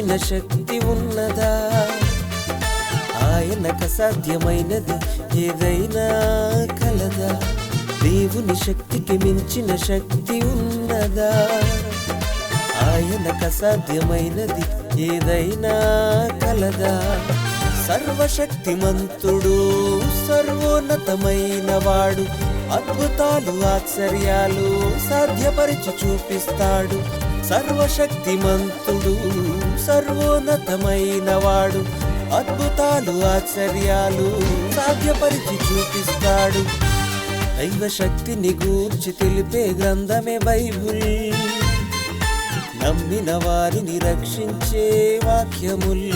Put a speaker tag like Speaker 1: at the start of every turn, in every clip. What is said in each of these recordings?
Speaker 1: మించిన శక్తి ఉన్నదా? ఆయనకు అసాధ్యమైనది ఏదైనా కలదా? దేవుని శక్తికి మించిన శక్తి ఉన్నదా? ఆయనకు అసాధ్యమైనది ఏదైనా కలదా? సర్వశక్తిమంతుడు సర్వోన్నతమైన వాడు అద్భుతాలు ఆశ్చర్యాలు సాధ్యపరిచి చూపిస్తాడు. సర్వశక్తిమంతుడు సర్వోన్నతమైన వాడు అద్భుతాలు ఆశ్చర్యాలు సాధ్యపరిచి చూపిస్తాడు. దైవ శక్తిని గూర్చి తెలిపే గ్రంథమే బైబుల్. నమ్మిన వారిని రక్షించే వాక్యముల్.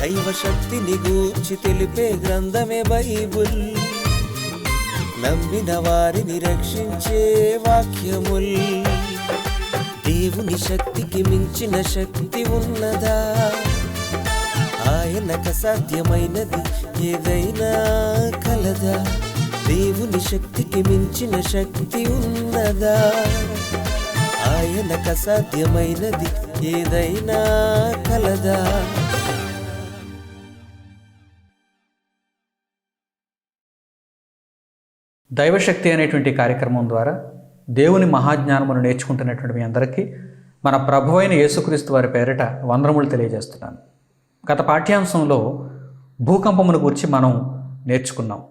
Speaker 1: దైవ శక్తిని గూర్చి తెలిపే గ్రంథమే బైబుల్. నమ్మిన వారిని రక్షించే వాక్యముల్. దేవుని శక్తికి మించిన శక్తి ఉన్నదా? ఆయనకు సాధ్యమైనది ఏదైనా కలదా? దేవుని శక్తికి మించిన శక్తి ఉన్నదా? ఆయనకు సాధ్యమైనది ఏదైనా కలదా?
Speaker 2: దైవశక్తి అనేటువంటి కార్యక్రమం ద్వారా దేవుని మహాజ్ఞానమును నేర్చుకుంటున్నటువంటి మీ అందరికీ మన ప్రభు అయిన యేసుక్రీస్తు వారి పేరిట వందనములు తెలియజేస్తున్నాను. గత పాఠ్యాంశంలో భూకంపమును గురించి మనం నేర్చుకున్నాం.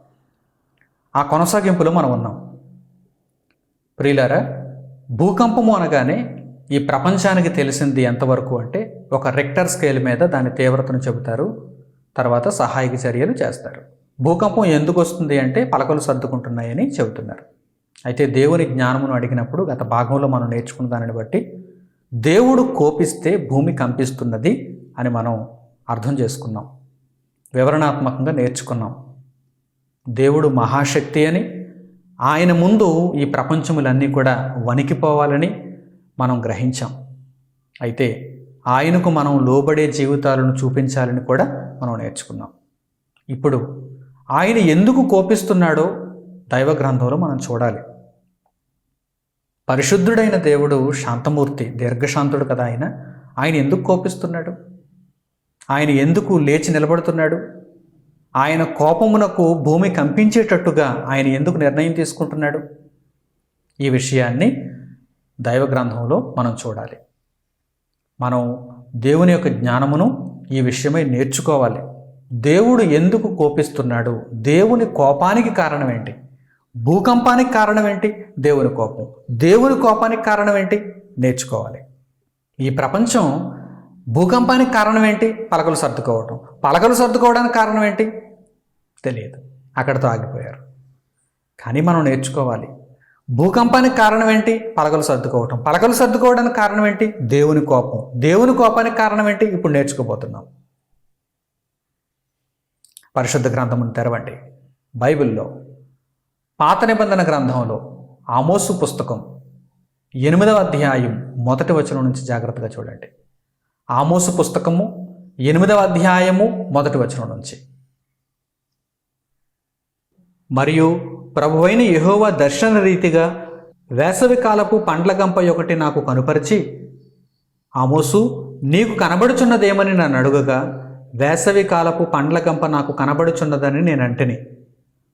Speaker 2: ఆ కొనసాగింపులో మనం ఉన్నాం. ప్రియులారా భూకంపము అనగానే ఈ ప్రపంచానికి తెలిసింది ఎంతవరకు అంటే ఒక రెక్టర్ స్కేల్ మీద దాని తీవ్రతను చెబుతారు తర్వాత సహాయక చర్యలు చేస్తారు. భూకంపం ఎందుకు వస్తుంది అంటే పలకలు సర్దుకుంటున్నాయని చెబుతున్నారు. అయితే దేవుని జ్ఞానమును అడిగినప్పుడు గత భాగంలో మనం నేర్చుకున్న దానిని బట్టి దేవుడు కోపిస్తే భూమి కంపిస్తున్నది అని మనం అర్థం చేసుకున్నాం. వివరణాత్మకంగా నేర్చుకున్నాం. దేవుడు మహాశక్తి అని ఆయన ముందు ఈ ప్రపంచములన్నీ కూడా వణికిపోవాలని మనం గ్రహించాం. అయితే ఆయనకు మనం లోబడే జీవితాలను చూపించాలని కూడా మనం నేర్చుకున్నాం. ఇప్పుడు ఆయన ఎందుకు కోపిస్తున్నాడో దైవ గ్రంథంలో మనం చూడాలి. పరిశుద్ధుడైన దేవుడు శాంతమూర్తి దీర్ఘశాంతుడు కదా ఆయన. ఆయన ఎందుకు కోపిస్తున్నాడు? ఆయన ఎందుకు లేచి నిలబడుతున్నాడు? ఆయన కోపమునకు భూమి కంపించేటట్టుగా ఆయన ఎందుకు నిర్ణయం తీసుకుంటున్నాడు? ఈ విషయాన్ని దైవ గ్రంథంలో మనం చూడాలి. మనం దేవుని యొక్క జ్ఞానమును ఈ విషయమై నేర్చుకోవాలి. దేవుడు ఎందుకు కోపిస్తున్నాడు? దేవుని కోపానికి కారణం ఏంటి? భూకంపానికి కారణం ఏంటి? దేవుని కోపం. దేవుని కోపానికి కారణం ఏంటి? నేర్చుకోవాలి. ఈ ప్రపంచం భూకంపానికి కారణం ఏంటి? పలకలు సర్దుకోవటం. పలకలు సర్దుకోవడానికి కారణం ఏంటి? తెలియదు. అక్కడితో ఆగిపోయారు. కానీ మనం నేర్చుకోవాలి. భూకంపానికి కారణం ఏంటి? పలకలు సర్దుకోవటం. పలకలు సర్దుకోవడానికి కారణం ఏంటి? దేవుని కోపం. దేవుని కోపానికి కారణం ఏంటి? ఇప్పుడు నేర్చుకోబోతున్నాం. పరిశుద్ధ గ్రంథమును తెరవండి. బైబిల్లో పాత నిబంధన గ్రంథంలో ఆమోసు పుస్తకం ఎనిమిదవ అధ్యాయం మొదటి వచనం నుంచి జాగ్రత్తగా చూడండి. ఆమోసు పుస్తకము ఎనిమిదవ అధ్యాయము మొదటి వచనం నుంచి. మరియు ప్రభువైన యెహోవా దర్శన రీతిగా వేసవి కాలపు పండ్ల గంప ఒకటి నాకు కనుపరిచి ఆమోసు నీకు కనబడుచున్నదేమని నన్ను అడుగగా వేసవి కాలపు పండ్ల గంప నాకు కనబడుచున్నదని నేను అంటిని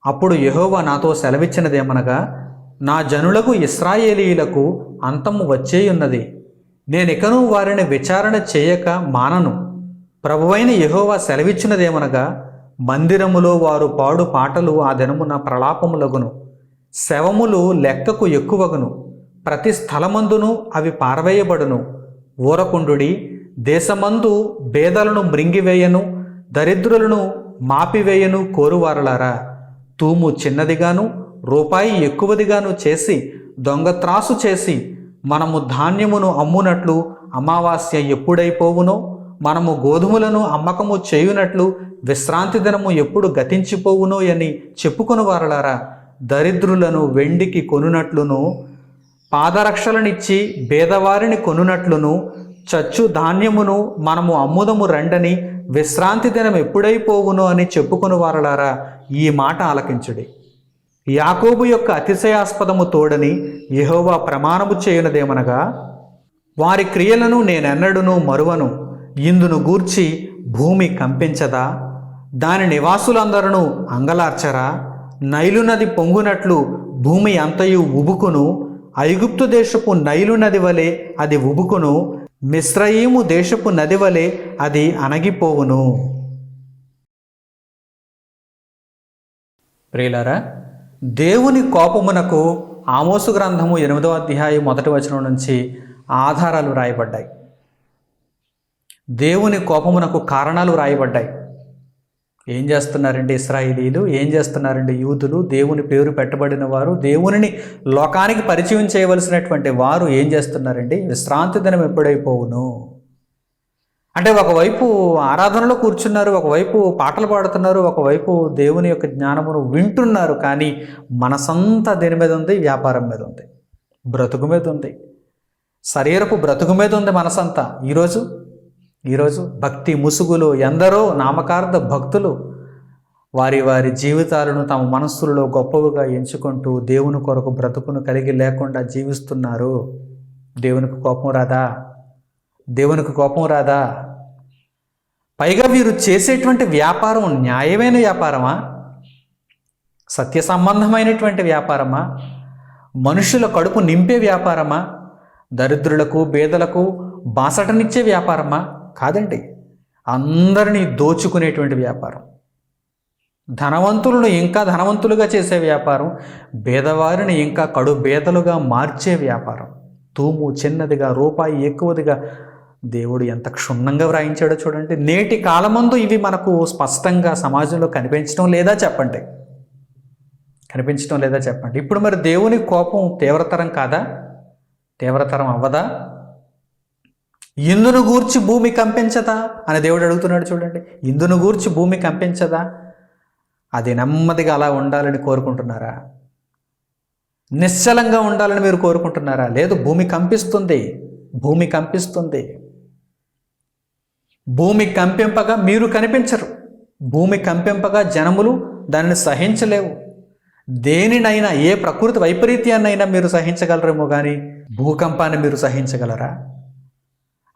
Speaker 2: అప్పుడు యహోవా నాతో సెలవిచ్చినదేమనగా నా జనులకు ఇస్రాయేలీలకు అంతము వచ్చేయున్నది. నేనికను వారిని విచారణ చేయక మానను. ప్రభువైన యహోవా సెలవిచ్చినదేమనగా మందిరములో వారు పాడు పాటలు ఆ దినమున ప్రలాపములగును. శవములు లెక్కకు ఎక్కువగును. ప్రతి స్థలమందును అవి పారవేయబడును. ఊరకుండుడి దేశమందు బేదలను మృంగివేయను దరిద్రులను మాపివేయను కోరువారలారా. తూము చిన్నదిగాను రూపాయి ఎక్కువదిగాను చేసి దొంగత్రాసు చేసి మనము ధాన్యమును అమ్మునట్లు అమావాస్య ఎప్పుడైపోవునో మనము గోధుమలను అమ్మకము చేయునట్లు విశ్రాంతి దినము ఎప్పుడు గతించిపోవునో అని చెప్పుకుని వారలారా. దరిద్రులను వెండికి కొనునట్లును పాదరక్షలనిచ్చి బేదవారిని కొనునట్లును చచ్చు ధాన్యమును మనము అమ్ముదము రండని విశ్రాంతి దినం ఎప్పుడైపోవును అని చెప్పుకుని వారలారా ఈ మాట ఆలకించుడి. యాకోబు యొక్క అతిశయాస్పదము తోడని యహోవా ప్రమాణము చేయునదేమనగా వారి క్రియలను నేనెన్నడును మరువను ఇందును గూర్చి భూమి కంపించదా? దాని నివాసులందరూ అంగలార్చరా? నైలు నది పొంగునట్లు భూమి అంతయు ఉబుకును ఐగుప్తు దేశపు నైలు నది వలె అది ఉబుకును మిశ్రయీము దేశపు నది వలె అది అణగిపోవును. ప్రియులారా దేవుని కోపమునకు ఆమోసు గ్రంథము ఎనిమిదవ అధ్యాయం మొదటి వచనం నుంచి ఆధారాలు రాయబడ్డాయి దేవుని కోపమునకు కారణాలు రాయబడ్డాయి ఏం చేస్తున్నారండి ఇస్రాయిలీలు? ఏం చేస్తున్నారండి యూదులు? దేవుని పేరు పెట్టబడిన వారు దేవునిని లోకానికి పరిచయం చేయవలసినటువంటి వారు ఏం చేస్తున్నారండి? విశ్రాంతి దినం ఎప్పుడైపోవును? అంటే ఒకవైపు ఆరాధనలో కూర్చున్నారు ఒకవైపు పాటలు పాడుతున్నారు ఒకవైపు దేవుని యొక్క జ్ఞానమును వింటున్నారు కానీ మనసంతా దేని మీద ఉంది? వ్యాపారం మీద ఉంది. బ్రతుకు మీద ఉంది. శరీరపు బ్రతుకు మీద ఉంది మనసంతా. ఈరోజు ఈరోజు భక్తి ముసుగులు ఎందరో నామకార్థ భక్తులు వారి వారి జీవితాలను తమ మనస్సులలో గొప్పవిగా ఎంచుకుంటూ దేవుని కొరకు బ్రతుకును కలిగి లేకుండా జీవిస్తున్నారు. దేవునికి కోపం రాదా? దేవునికి కోపం రాదా? పైగా వీరు చేసేటువంటి వ్యాపారం న్యాయమైన వ్యాపారమా? సత్య సంబంధమైనటువంటి వ్యాపారమా? మనుషుల కడుపు నింపే వ్యాపారమా? దరిద్రులకు పేదలకు బాసటనిచ్చే వ్యాపారమా? కాదండి. అందరినీ దోచుకునేటువంటి వ్యాపారం. ధనవంతులను ఇంకా ధనవంతులుగా చేసే వ్యాపారం బేదవారిని ఇంకా కడు బేదలుగా మార్చే వ్యాపారం. తూము చిన్నదిగా రూపాయి ఎక్కువదిగా దేవుడు ఎంత క్షుణ్ణంగా వ్రాయించాడో చూడండి. నేటి కాలమందు ఇవి మనకు స్పష్టంగా సమాజంలో కనిపించడం లేదా చెప్పండి? కనిపించడం లేదా చెప్పండి. ఇప్పుడు మరి దేవుని కోపం తీవ్రతరం కాదా? తీవ్రతరం అవ్వదా? ఇందును గూర్చి భూమి కంపించదా? అని దేవుడు అడుగుతున్నాడు చూడండి. ఇందును గూర్చి భూమి కంపించదా? అది నెమ్మదిగా అలా ఉండాలని కోరుకుంటున్నారా? నిశ్చలంగా ఉండాలని మీరు కోరుకుంటున్నారా? లేదు భూమి కంపిస్తుంది. భూమి కంపిస్తుంది. భూమి కంపింపగా మీరు కనిపించరు. భూమి కంపింపగా జనములు దానిని సహించలేవు. దేనినైనా ఏ ప్రకృతి వైపరీత్యాన్నైనా మీరు సహించగలరేమో కానీ భూకంపాన్ని మీరు సహించగలరా?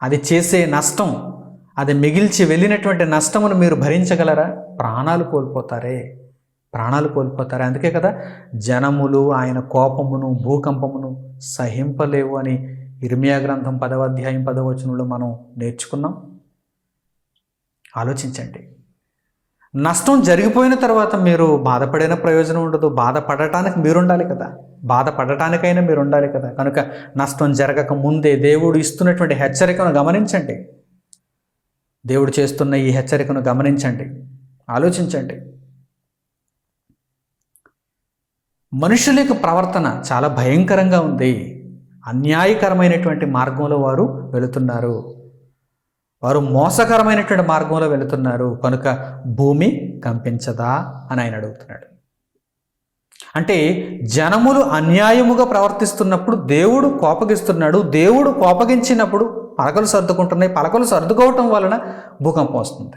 Speaker 2: అది చేసే నష్టం అది మిగిల్చి వెళ్ళినటువంటి నష్టమును మీరు భరించగలరా? ప్రాణాలు కోల్పోతారే. ప్రాణాలు కోల్పోతారే. అందుకే కదా జనములు ఆయన కోపమును భూకంపమును సహింపలేవు అని ఇర్మియా గ్రంథం పదవ అధ్యాయం పదవచనంలో మనం నేర్చుకున్నాం. ఆలోచించండి. నష్టం జరిగిపోయిన తర్వాత మీరు బాధపడిన ప్రయోజనం ఉండదు. బాధపడటానికి మీరు ఉండాలి కదా. బాధపడటానికైనా మీరు ఉండాలి కదా. కనుక నష్టం జరగక ముందే దేవుడు ఇస్తున్నటువంటి హెచ్చరికను గమనించండి. దేవుడు చేస్తున్న ఈ హెచ్చరికను గమనించండి. ఆలోచించండి. మనుషుల యొక్క ప్రవర్తన చాలా భయంకరంగా ఉంది. అన్యాయకరమైనటువంటి మార్గంలో వారు వెళుతున్నారు. వారు మోసకరమైనటువంటి మార్గంలో వెళుతున్నారు. కనుక భూమి కంపించదా అని ఆయన అడుగుతున్నాడు. అంటే జనములు అన్యాయముగా ప్రవర్తిస్తున్నప్పుడు దేవుడు కోపగిస్తున్నాడు. దేవుడు కోపగించినప్పుడు పలకలు సర్దుకుంటున్నాయి. పలకలు సర్దుకోవటం వలన భూకంపం వస్తుంది.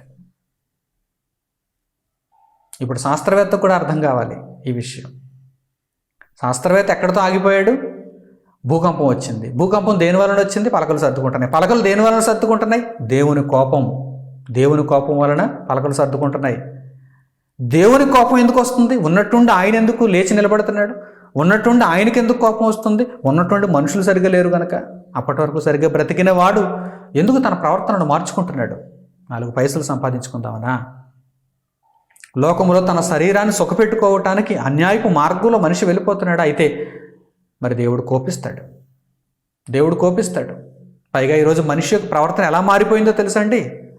Speaker 2: ఇప్పుడు శాస్త్రవేత్త కూడా అర్థం కావాలి ఈ విషయం. శాస్త్రవేత్త ఎక్కడితో ఆగిపోయాడు? భూకంపం వచ్చింది. భూకంపం దేని వలన వచ్చింది? పలకలు సర్దుకుంటున్నాయి. పలకలు దేని వలన సర్దుకుంటున్నాయి? దేవుని కోపం. దేవుని కోపం వలన పలకలు సర్దుకుంటున్నాయి. దేవుని కోపం ఎందుకు వస్తుంది? ఉన్నట్టుండి ఆయన ఎందుకు లేచి నిలబడుతున్నాడు? ఉన్నట్టుండి ఆయనకి ఎందుకు కోపం వస్తుంది? ఉన్నటువంటి మనుషులు సరిగ్గా లేరు కనుక అప్పటి వరకు సరిగ్గా బ్రతికిన వాడు ఎందుకు తన ప్రవర్తనను మార్చుకుంటున్నాడు? నాలుగు పైసలు సంపాదించుకుందామనా? లోకంలో తన శరీరాన్ని సుఖపెట్టుకోవటానికి అన్యాయపు మార్గంలో మనిషి వెళ్ళిపోతున్నాడు అయితే మరి దేవుడు కోపిస్తాడు. దేవుడు కోపిస్తాడు. పైగా ఈరోజు మనిషి యొక్క ప్రవర్తన ఎలా మారిపోయిందో తెలుసా అండి?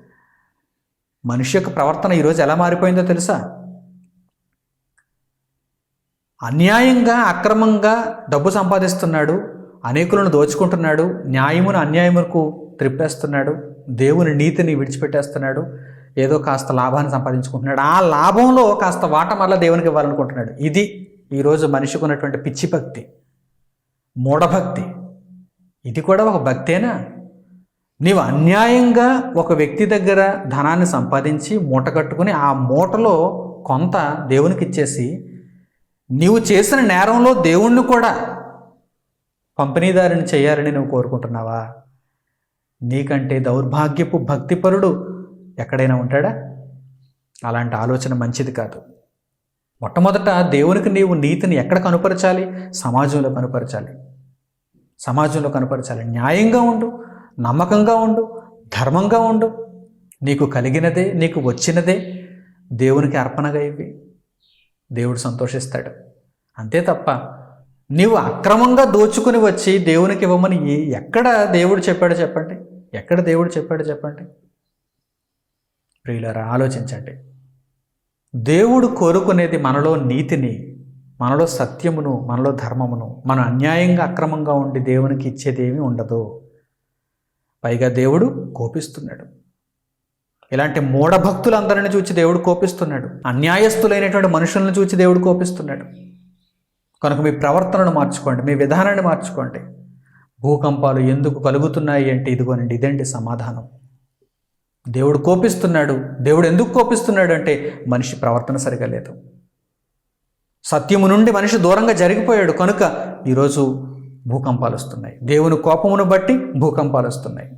Speaker 2: మనిషి యొక్క ప్రవర్తన ఈరోజు ఎలా మారిపోయిందో తెలుసా? అన్యాయంగా అక్రమంగా డబ్బు సంపాదిస్తున్నాడు అనేకులను దోచుకుంటున్నాడు న్యాయమును అన్యాయమునకు త్రిప్పేస్తున్నాడు దేవుని నీతిని విడిచిపెట్టేస్తున్నాడు ఏదో కాస్త లాభాన్ని సంపాదించుకుంటున్నాడు. ఆ లాభంలో కాస్త వాట మళ్ళీ దేవునికి ఇవ్వాలనుకుంటున్నాడు. ఇది ఈరోజు మనిషికి ఉన్నటువంటి పిచ్చి భక్తి. మూఢభక్తి. ఇది కూడా ఒక భక్తేనా? నీవు అన్యాయంగా ఒక వ్యక్తి దగ్గర ధనాన్ని సంపాదించి మూట కట్టుకుని ఆ మూటలో కొంత దేవునికి ఇచ్చేసి నీవు చేసిన నేరంలో దేవుణ్ణి కూడా పంపిణీదారిని చేయాలని నువ్వు కోరుకుంటున్నావా? నీకంటే దౌర్భాగ్యపు భక్తిపరుడు ఎక్కడైనా ఉంటాడా? అలాంటి ఆలోచన మంచిది కాదు. మొట్టమొదట దేవునికి నీవు నీతిని ఎక్కడ కనుపరచాలి? సమాజంలో కనుపరచాలి. సమాజంలో కనపరచాలి. న్యాయంగా ఉండు నమ్మకంగా ఉండు ధర్మంగా ఉండు. నీకు కలిగినదే నీకు వచ్చినదే దేవునికి అర్పణగా ఇవి దేవుడు సంతోషిస్తాడు. అంతే తప్ప నీవు అక్రమంగా దోచుకుని వచ్చి దేవునికి ఇవ్వమని ఎక్కడ దేవుడు చెప్పాడు చెప్పండి. ఎక్కడ దేవుడు చెప్పాడు చెప్పండి. ప్రియులారా ఆలోచించండి. దేవుడు కోరుకునేది మనలో నీతిని మనలో సత్యమును మనలో ధర్మమును మనం అన్యాయంగా అక్రమంగా ఉండి దేవునికి ఇచ్చేదేమీ ఉండదు. పైగా దేవుడు కోపిస్తున్నాడు. ఇలాంటి మూఢభక్తులందరిని చూచి దేవుడు కోపిస్తున్నాడు. అన్యాయస్తులైనటువంటి మనుషులను చూచి దేవుడు కోపిస్తున్నాడు. కనుక మీ ప్రవర్తనను మార్చుకోండి మీ విధానాన్ని మార్చుకోండి. భూకంపాలు ఎందుకు కలుగుతున్నాయి అంటే ఇదిగోనండి ఇదండి సమాధానం. దేవుడు కోపిస్తున్నాడు. దేవుడు ఎందుకు కోపిస్తున్నాడు అంటే మనిషి ప్రవర్తన సరిగా లేదు. సత్యము నుండి మనిషి దూరంగా జరిగిపోయాడు. కనుక ఈరోజు భూకంపాలు వస్తున్నాయి. దేవుని కోపమును బట్టి భూకంపాలు వస్తున్నాయి.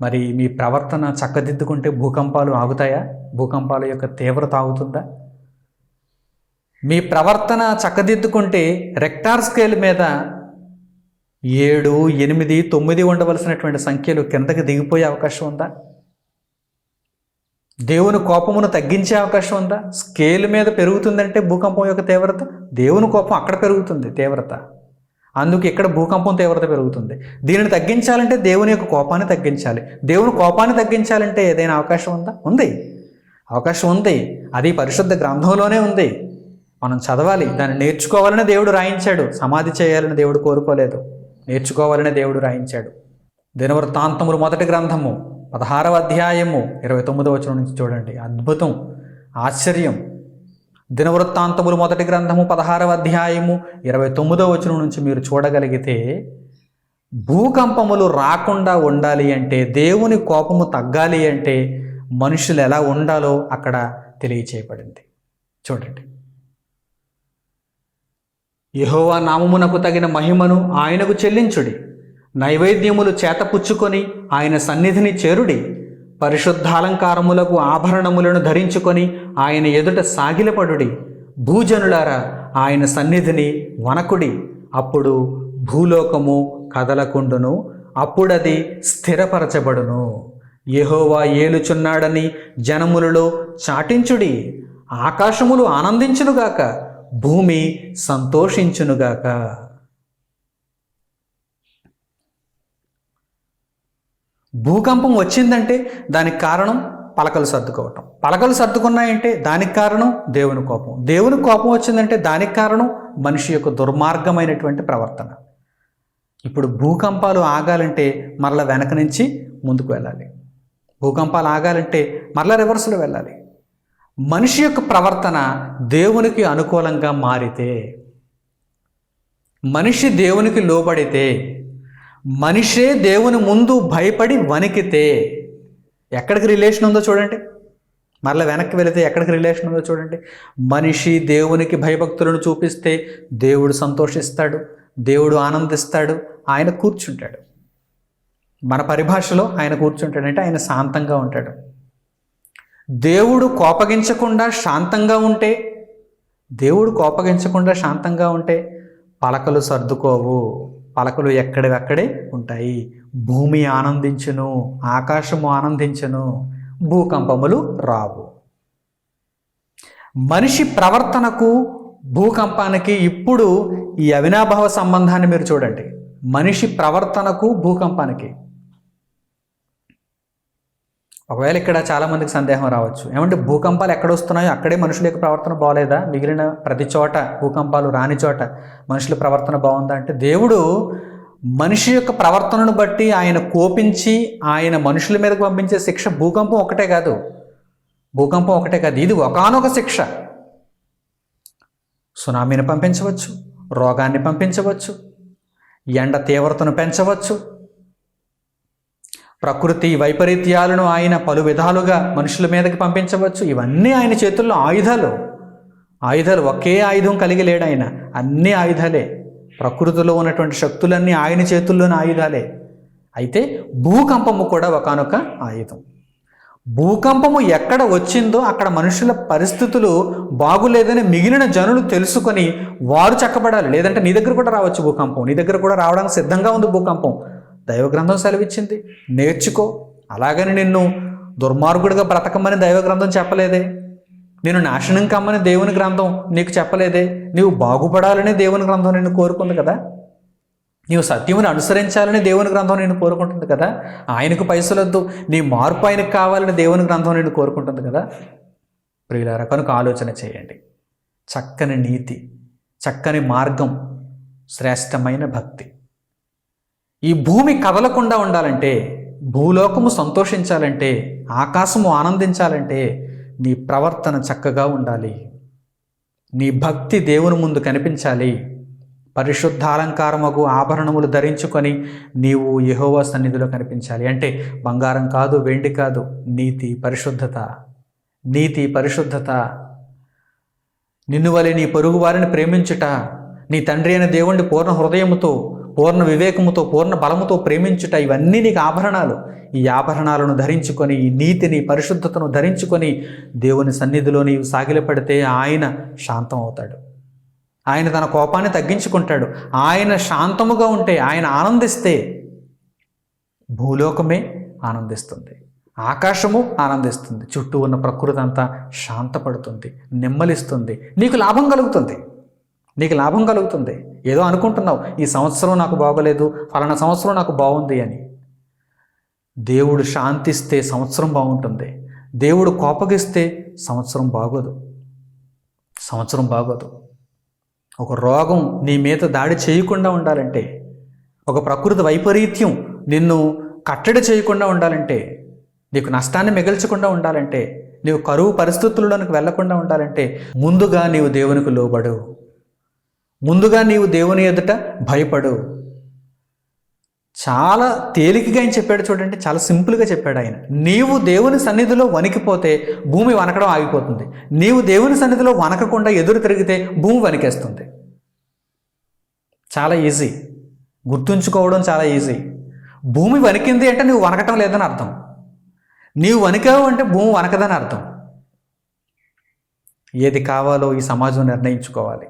Speaker 2: మరి మీ ప్రవర్తన చక్కదిద్దుకుంటే భూకంపాలు ఆగుతాయా? భూకంపాల యొక్క తీవ్రత ఆగుతుందా? మీ ప్రవర్తన చక్కదిద్దుకుంటే రెక్టార్ స్కేల్ మీద ఏడు ఎనిమిది తొమ్మిది ఉండవలసినటువంటి సంఖ్యలు కిందకి దిగిపోయే అవకాశం ఉందా? దేవుని కోపమును తగ్గించే అవకాశం ఉందా? స్కేల్ మీద పెరుగుతుందంటే భూకంపం యొక్క తీవ్రత? దేవుని కోపం అక్కడ పెరుగుతుంది తీవ్రత. అందుకు ఇక్కడ భూకంపం తీవ్రత పెరుగుతుంది. దీనిని తగ్గించాలంటే దేవుని యొక్క కోపాన్ని తగ్గించాలి. దేవుని కోపాన్ని తగ్గించాలంటే ఏదైనా అవకాశం ఉందా? ఉంది. అవకాశం ఉంది. అది పరిశుద్ధ గ్రంథంలోనే ఉంది. మనం చదవాలి. దాన్ని నేర్చుకోవాలని దేవుడు రాయించాడు. సమాధి చేయాలని దేవుడు కోరుకోలేదు. నేర్చుకోవాలని దేవుడు రాయించాడు. దినవృత్తాంతములు మొదటి గ్రంథము. పదహారవ అధ్యాయము ఇరవై తొమ్మిదవ వచనం నుంచి చూడండి. అద్భుతం ఆశ్చర్యం. దినవృత్తాంతములు మొదటి గ్రంథము పదహారవ అధ్యాయము ఇరవై తొమ్మిదవ వచనం నుంచి మీరు చూడగలిగితే భూకంపములు రాకుండా ఉండాలి అంటే దేవుని కోపము తగ్గాలి అంటే మనుషులు ఎలా ఉండాలో అక్కడ తెలియచేయబడింది. చూడండి. యహోవా నామమునకు తగిన మహిమను ఆయనకు చెల్లించుడి. నైవేద్యములు చేతపుచ్చుకొని ఆయన సన్నిధిని చేరుడి. పరిశుద్ధాలంకారములకు ఆభరణములను ధరించుకొని ఆయన ఎదుట సాగిలపడుడి. భూజనులారా ఆయన సన్నిధిని వనకుడి అప్పుడు భూలోకము కదలకుండును. అప్పుడది స్థిరపరచబడును. యహోవా ఏలుచున్నాడని జనములలో చాటించుడి. ఆకాశములు ఆనందించునుగాక. భూమి సంతోషించునుగాక. భూకంపం వచ్చిందంటే దానికి కారణం పలకలు సర్దుకోవటం. పలకలు సర్దుకున్నాయంటే దానికి కారణం దేవుని కోపం. దేవుని కోపం వచ్చిందంటే దానికి కారణం మనిషి యొక్క దుర్మార్గమైనటువంటి ప్రవర్తన. ఇప్పుడు భూకంపాలు ఆగాలంటే మరల వెనక నుంచి ముందుకు వెళ్ళాలి. భూకంపాలు ఆగాలంటే మరల రివర్స్లో వెళ్ళాలి. మనిషి యొక్క ప్రవర్తన దేవునికి అనుకూలంగా మారితే మనిషి దేవునికి లోబడితే మనిషే దేవుని ముందు భయపడి వణికితే ఎక్కడికి రిలేషన్ ఉందో చూడండి. మరలా వెనక్కి వెళితే ఎక్కడికి రిలేషన్ ఉందో చూడండి. మనిషి దేవునికి భయభక్తులను చూపిస్తే దేవుడు సంతోషిస్తాడు దేవుడు ఆనందిస్తాడు ఆయన కూర్చుంటాడు. మన పరిభాషలో ఆయన కూర్చుంటాడంటే ఆయన శాంతంగా ఉంటాడు. దేవుడు కోపగించకుండా శాంతంగా ఉంటే దేవుడు కోపగించకుండా శాంతంగా ఉంటే పలకలు సర్దుకోవు. పలకలు ఎక్కడివక్కడే ఉంటాయి. భూమి ఆనందించును ఆకాశము ఆనందించును భూకంపములు రావు. మనిషి ప్రవర్తనకు భూకంపానికి ఇప్పుడు ఈ అవినాభావ సంబంధాన్ని మీరు చూడండి. మనిషి ప్రవర్తనకు భూకంపానికి ఒకవేళ ఇక్కడ చాలామందికి సందేహం రావచ్చు. ఏమంటే భూకంపాలు ఎక్కడ వస్తున్నాయో అక్కడే మనుషుల యొక్క ప్రవర్తన బాగోలేదా మిగిలిన ప్రతి చోట భూకంపాలు రాని చోట మనుషుల ప్రవర్తన బాగుందా అంటే దేవుడు మనిషి యొక్క ప్రవర్తనను బట్టి ఆయన కోపించి ఆయన మనుషుల మీదకు పంపించే శిక్ష భూకంపం ఒకటే కాదు. భూకంపం ఒకటే కాదు. ఇది ఒకానొక శిక్ష. సునామీని పంపించవచ్చు రోగాన్ని పంపించవచ్చు ఎండ తీవ్రతను పెంచవచ్చు ప్రకృతి వైపరీత్యాలను ఆయన పలు విధాలుగా మనుషుల మీదకి పంపించవచ్చు. ఇవన్నీ ఆయన చేతుల్లో ఆయుధాలు. ఆయుధాలు ఒకే ఆయుధం కలిగి లేడు ఆయన. అన్ని ఆయుధాలే. ప్రకృతిలో ఉన్నటువంటి శక్తులన్నీ ఆయన చేతుల్లోని ఆయుధాలే. అయితే భూకంపము కూడా ఒకనొక ఆయుధం. భూకంపము ఎక్కడ వచ్చిందో అక్కడ మనుషుల పరిస్థితులు బాగులేదని మిగిలిన జనులు తెలుసుకొని వారు చక్కబడాలి. లేదంటే నీ దగ్గర కూడా రావచ్చు భూకంపం. నీ దగ్గర కూడా రావడానికి సిద్ధంగా ఉంది భూకంపం. దైవ గ్రంథం సెలవిచ్చింది. నేర్చుకో. అలాగని నిన్ను దుర్మార్గుడిగా బ్రతకమని దైవ గ్రంథం చెప్పలేదే. నేను నాశనం కమ్మని దేవుని గ్రంథం నీకు చెప్పలేదే. నీవు బాగుపడాలని దేవుని గ్రంథం నిన్ను కోరుకుంది కదా? నీవు సత్యమును అనుసరించాలని దేవుని గ్రంథం నేను కోరుకుంటుంది కదా? ఆయనకు పైసలొద్దు. నీ మార్పు ఆయనకు కావాలని దేవుని గ్రంథం నేను కోరుకుంటుంది కదా? ప్రియులారా కనుక ఆలోచన చేయండి. చక్కని నీతి చక్కని మార్గం శ్రేష్టమైన భక్తి. ఈ భూమి కదలకుండా ఉండాలంటే భూలోకము సంతోషించాలంటే ఆకాశము ఆనందించాలంటే నీ ప్రవర్తన చక్కగా ఉండాలి. నీ భక్తి దేవుని ముందు కనిపించాలి. పరిశుద్ధ అలంకారమగు ఆభరణములు ధరించుకొని నీవు యహోవా సన్నిధిలో కనిపించాలి. అంటే బంగారం కాదు వెండి కాదు నీతి పరిశుద్ధత. నీతి పరిశుద్ధత. నిన్ను వలె నీ పొరుగు వారిని ప్రేమించుట నీ తండ్రి అయిన దేవుణ్ణి పూర్ణ హృదయముతో పూర్ణ వివేకముతో పూర్ణ బలముతో ప్రేమించుట ఇవన్నీ నీకు ఆభరణాలు. ఈ ఆభరణాలను ధరించుకొని ఈ నీతిని పరిశుద్ధతను ధరించుకొని దేవుని సన్నిధిలో నీవు సాగిలపడితే ఆయన శాంతం అవుతాడు. ఆయన తన కోపాన్ని తగ్గించుకుంటాడు. ఆయన శాంతముగా ఉంటే ఆయన ఆనందిస్తే భూలోకమే ఆనందిస్తుంది. ఆకాశము ఆనందిస్తుంది. చుట్టూ ఉన్న ప్రకృతి అంతా శాంతపడుతుంది నెమ్మలిస్తుంది. నీకు లాభం కలుగుతుంది. నీకు లాభం కలుగుతుంది. ఏదో అనుకుంటున్నావు ఈ సంవత్సరం నాకు బాగోలేదు ఫలానా సంవత్సరం నాకు బాగుంది అని. దేవుడు శాంతిస్తే సంవత్సరం బాగుంటుంది. దేవుడు కోపగిస్తే సంవత్సరం బాగోదు. సంవత్సరం బాగోదు. ఒక రోగం నీ మీద దాడి చేయకుండా ఉండాలంటే ఒక ప్రకృతి వైపరీత్యం నిన్ను కట్టడి చేయకుండా ఉండాలంటే నీకు నష్టాన్ని మిగల్చకుండా ఉండాలంటే నీవు కరువు పరిస్థితుల్లోనికి వెళ్ళకుండా ఉండాలంటే ముందుగా నీవు దేవునికి లోబడు ముందుగా నీవు దేవుని ఎదుట భయపడు. చాలా తేలికగా ఆయన చెప్పాడు చూడండి చాలా సింపుల్గా చెప్పాడు ఆయన. నీవు దేవుని సన్నిధిలో వణికిపోతే భూమి వనకడం ఆగిపోతుంది. నీవు దేవుని సన్నిధిలో వనకకుండా ఎదురు తిరిగితే భూమి వణికేస్తుంది. చాలా ఈజీ. గుర్తుంచుకోవడం చాలా ఈజీ. భూమి వణికింది అంటే నువ్వు వనకటం లేదని అర్థం. నీవు వణికావు అంటే భూమి వనకదని అర్థం. ఏది కావాలో ఈ సమాజం నిర్ణయించుకోవాలి.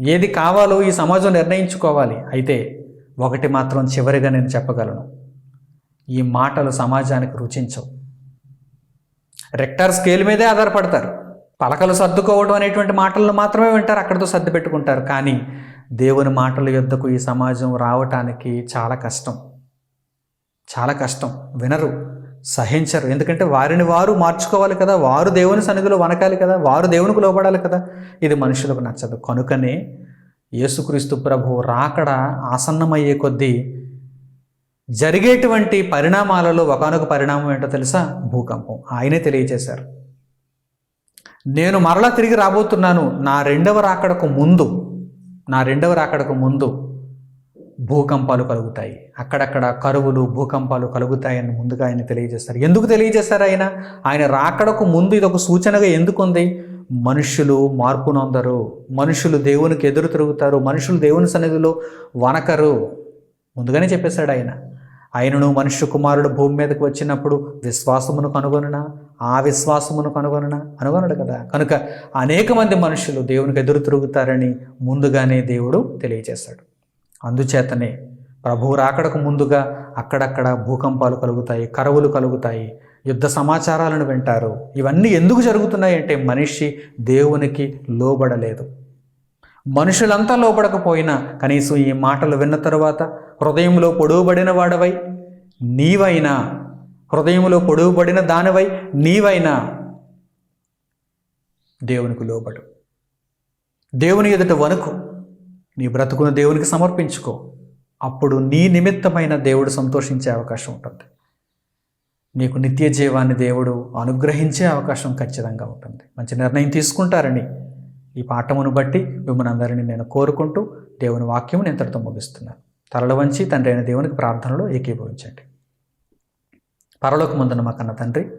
Speaker 2: ఏది కావాలో ఈ సమాజం నిర్ణయించుకోవాలి. అయితే ఒకటి మాత్రం చివరిగా నేను చెప్పగలను. ఈ మాటలు సమాజానికి రుచించవు. రెక్టర్ స్కేల్ మీదే ఆధారపడతారు. పలకలు సర్దుకోవడం అనేటువంటి మాటలను మాత్రమే వింటారు అక్కడితో సర్ది పెట్టుకుంటారు. కానీ దేవుని మాటల యొద్దకు ఈ సమాజం రావటానికి చాలా కష్టం. చాలా కష్టం. వినరు. సహించరు. ఎందుకంటే వారిని వారు మార్చుకోవాలి కదా వారు దేవుని సన్నిధిలో వనకాలి కదా వారు దేవునికి లోపడాలి కదా. ఇది మనుషులకు నచ్చదు. కనుకనే యేసుక్రీస్తు ప్రభు రాకడ ఆసన్నమయ్యే కొద్దీ జరిగేటువంటి పరిణామాలలో ఒకనొక పరిణామం ఏంటో తెలుసా? భూకంపం. ఆయనే తెలియజేశారు నేను మరలా తిరిగి రాబోతున్నాను. నా రెండవ రాకడకు ముందు నా రెండవ రాకడకు ముందు భూకంపాలు కలుగుతాయి. అక్కడక్కడ కరువులు భూకంపాలు కలుగుతాయని ముందుగా ఆయన తెలియజేస్తారు. ఎందుకు తెలియజేస్తారు ఆయన? ఆయన రాకడకు ముందు ఇది ఒక సూచనగా ఎందుకుంది మనుషులు మార్పు నొందరు. మనుషులు దేవునికి ఎదురు తిరుగుతారు. మనుషులు దేవుని సన్నిధిలో వనకరు ముందుగానే చెప్పేశాడు ఆయన. ఆయనను మనుష్య కుమారుడు భూమి మీదకు వచ్చినప్పుడు విశ్వాసమును కనుగొనునా? ఆ విశ్వాసమును కనుగొనునా? అనుగొనడు కదా. కనుక అనేక మంది మనుషులు దేవునికి ఎదురు తిరుగుతారని ముందుగానే దేవుడు తెలియజేశాడు. అందుచేతనే ప్రభువు రాకడకు ముందుగా అక్కడక్కడ భూకంపాలు కలుగుతాయి కరువులు కలుగుతాయి. యుద్ధ సమాచారాలను వింటారు. ఇవన్నీ ఎందుకు జరుగుతున్నాయి అంటే మనిషి దేవునికి లోబడలేదు. మనుషులంతా లోబడకపోయినా కనీసం ఈ మాటలు విన్న తరువాత హృదయంలో పొడవుబడిన వాడవై నీవైనా హృదయంలో పొడవుబడిన దానివై నీవైనా దేవునికి లోబడు. దేవుని ఎదుట వణుకు. నీ బ్రతుకును దేవునికి సమర్పించుకో. అప్పుడు నీ నిమిత్తమైన దేవుడు సంతోషించే అవకాశం ఉంటుంది. నీకు నిత్య జీవాన్ని దేవుడు అనుగ్రహించే అవకాశం ఖచ్చితంగా ఉంటుంది. మంచి నిర్ణయం తీసుకుంటారని ఈ పాఠమును బట్టి మిమ్మల్ని అందరినీ నేను కోరుకుంటూ దేవుని వాక్యము నేను ఇంతటితో ముగిస్తున్నాను. తరల వంచి తండ్రి అయిన దేవునికి ప్రార్థనలో ఏకీభవించండి. పరలోక ముందున మా కన్న తండ్రి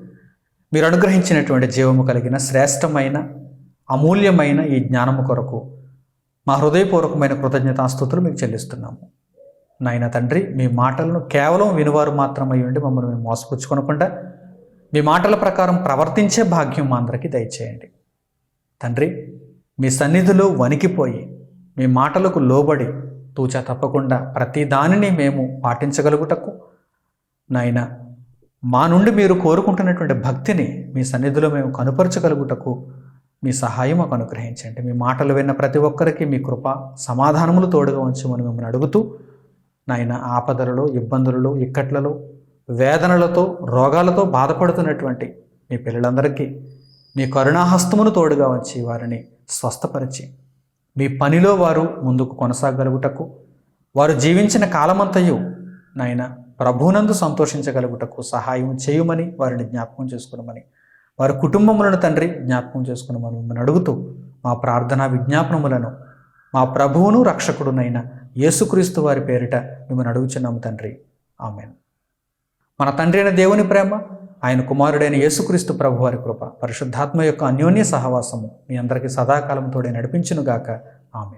Speaker 2: మీరు అనుగ్రహించినటువంటి జీవము కలిగిన శ్రేష్టమైన అమూల్యమైన ఈ జ్ఞానము కొరకు మా హృదయపూర్వకమైన కృతజ్ఞతాస్థుతులు మీకు చెల్లిస్తున్నాము. నాయన తండ్రి మీ మాటలను కేవలం వినువారు మాత్రమై ఉండి మమ్మల్ని మేము మోసపుచ్చుకొనకుండా మీ మాటల ప్రకారం ప్రవర్తించే భాగ్యం మా అందరికీ దయచేయండి. తండ్రి మీ సన్నిధిలో వణికిపోయి మీ మాటలకు లోబడి తూచా తప్పకుండా ప్రతి దానిని మేము పాటించగలుగుటకు నాయన మా నుండి మీరు కోరుకుంటున్నటువంటి భక్తిని మీ సన్నిధిలో మేము కనుపరచగలుగుటకు మీ సహాయం మాకు అనుగ్రహించండి. మీ మాటలు విన్న ప్రతి ఒక్కరికి మీ కృప సమాధానములు తోడుగా ఉంచమని మిమ్మల్ని అడుగుతూ నాయన ఆపదలలో ఇబ్బందులలో ఇక్కట్లలో వేదనలతో రోగాలతో బాధపడుతున్నటువంటి మీ పిల్లలందరికీ మీ కరుణాహస్తమును తోడుగా వచ్చి వారిని స్వస్థపరిచి మీ పనిలో వారు ముందుకు కొనసాగలుగుటకు వారు జీవించిన కాలమంతయు నాయన ప్రభునందు సంతోషించగలుగుటకు సహాయం చేయమని వారిని జ్ఞాపకం చేసుకునమని వారి కుటుంబములను తండ్రి జ్ఞాపకం చేసుకునమని మిమ్మల్ని అడుగుతూ మా ప్రార్థనా విజ్ఞాపనములను మా ప్రభువును రక్షకుడునైన యేసుక్రీస్తు వారి పేరిట మిమ్మల్ని అడుగుచున్నాము తండ్రి. ఆమెన్. మన తండ్రి అయిన దేవుని ప్రేమ ఆయన కుమారుడైన యేసుక్రీస్తు ప్రభు వారి కృప పరిశుద్ధాత్మ యొక్క అన్యోన్య సహవాసము మీ అందరికీ సదాకాలంతోడే నడిపించునుగాక. ఆమె